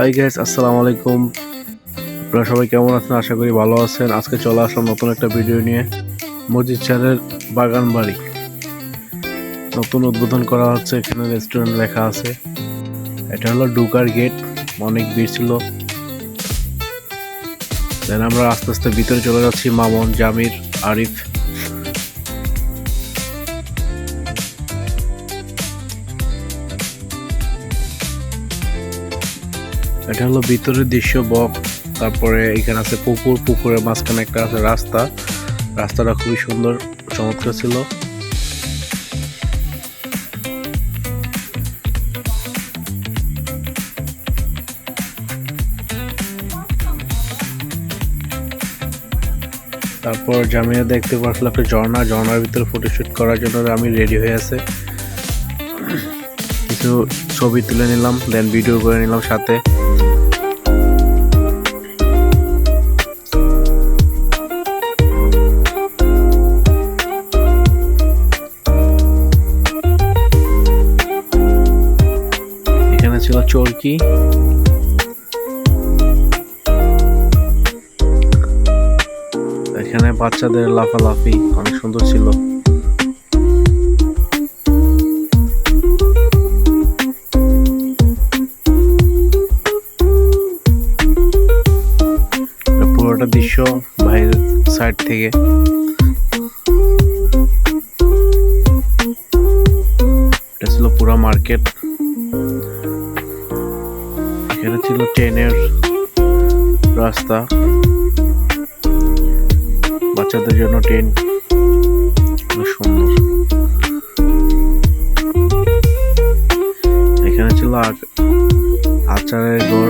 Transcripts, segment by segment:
Hi guys আসসালামু আলাইকুম আপনারা সবাই কেমন আছেন? আশা করি ভালো আছেন। আজকে চলে আসলাম নতুন একটা ভিডিও নিয়ে। মসজিদ চারের বাগান বাড়ি। নতুন উদ্বোধন করা হচ্ছে। এখানে রেস্টুরেন্ট লেখা আছে। এটা হলো ডুকার গেট অনেক ভিড় ছিল। দেন আমরা আস্তে আস্তে ভিতরে চলে যাচ্ছি। মামুন, জামির, আরিফ। এটা হলো ভিতরের দৃশ্য, বক, তারপরে এখানে আছে পুকুর, পুকুরের মাঝখানে একটা আছে রাস্তা। রাস্তাটা খুবই সুন্দর, চমৎকার ছিল। তারপর জামিয়া দেখতে পাচ্ছিলাম একটা ঝর্ণা, ঝর্ণার ভিতরে ফটোশুট করার জন্য আমি রেডি হয়ে আছে। কিছু ছবি তুলে নিলাম দেন ভিডিও করে নিলাম সাথে। এখানে ছিল চরকি। এখানে বাচ্চাদের লাফালাফি অনেক সুন্দর ছিল। পুরোটা দৃশ্য বাইরের সাইড থেকে। এটা ছিল পুরো মার্কেট এখানে ছিল ট্রেনের রাস্তা। বাচ্চাদের জন্য ট্রেন। সুন্দর। এখানে ছিল আচারের ঘর।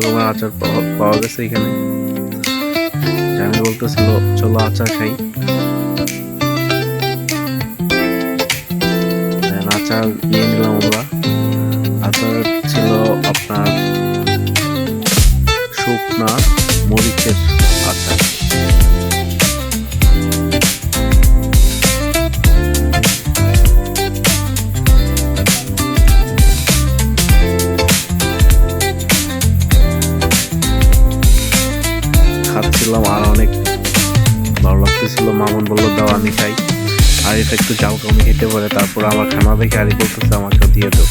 রকমের আচার পাওয়া গেছে এখানে। আমি বলতেছিল চলো আচার খাই। আচার নিয়ে নিলাম আমরা। আচার ছিল আপনার শুকনা মরিচের লাগতেছিল মামুন বলল, দাও, আমি খাই। আর এটা একটু জাল কমে খেতে পারে, তারপর আমার খানা দেখে আরি বলতেছে আমাকে দিয়ে দাও।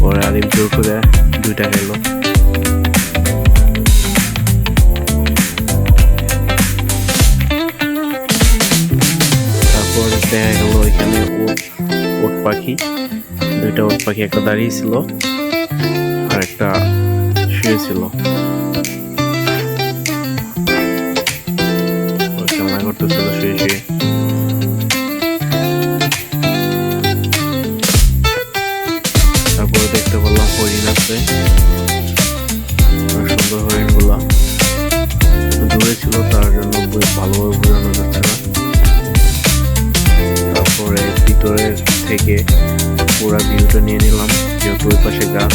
পরে আরিফ জোর করে দুইটা খেলো। তারপর দেখা গেল এখানে ওট পাখি। দুইটা ওট পাখি, একটা দাঁড়িয়ে ছিল আর একটা শুয়ে ছিল করতেছিল শুয়ে শুয়ে তারপরে দেখতে পেলাম হরিণ আছে। সুন্দর হরিণগুলা। দূরে ছিল, তার জন্য ভালোভাবে বোঝানো যাচ্ছে না। তারপরে ভিতরের থেকে পুরা ভিউটা নিয়ে নিলাম, যেহেতু ওই পাশে গাছ।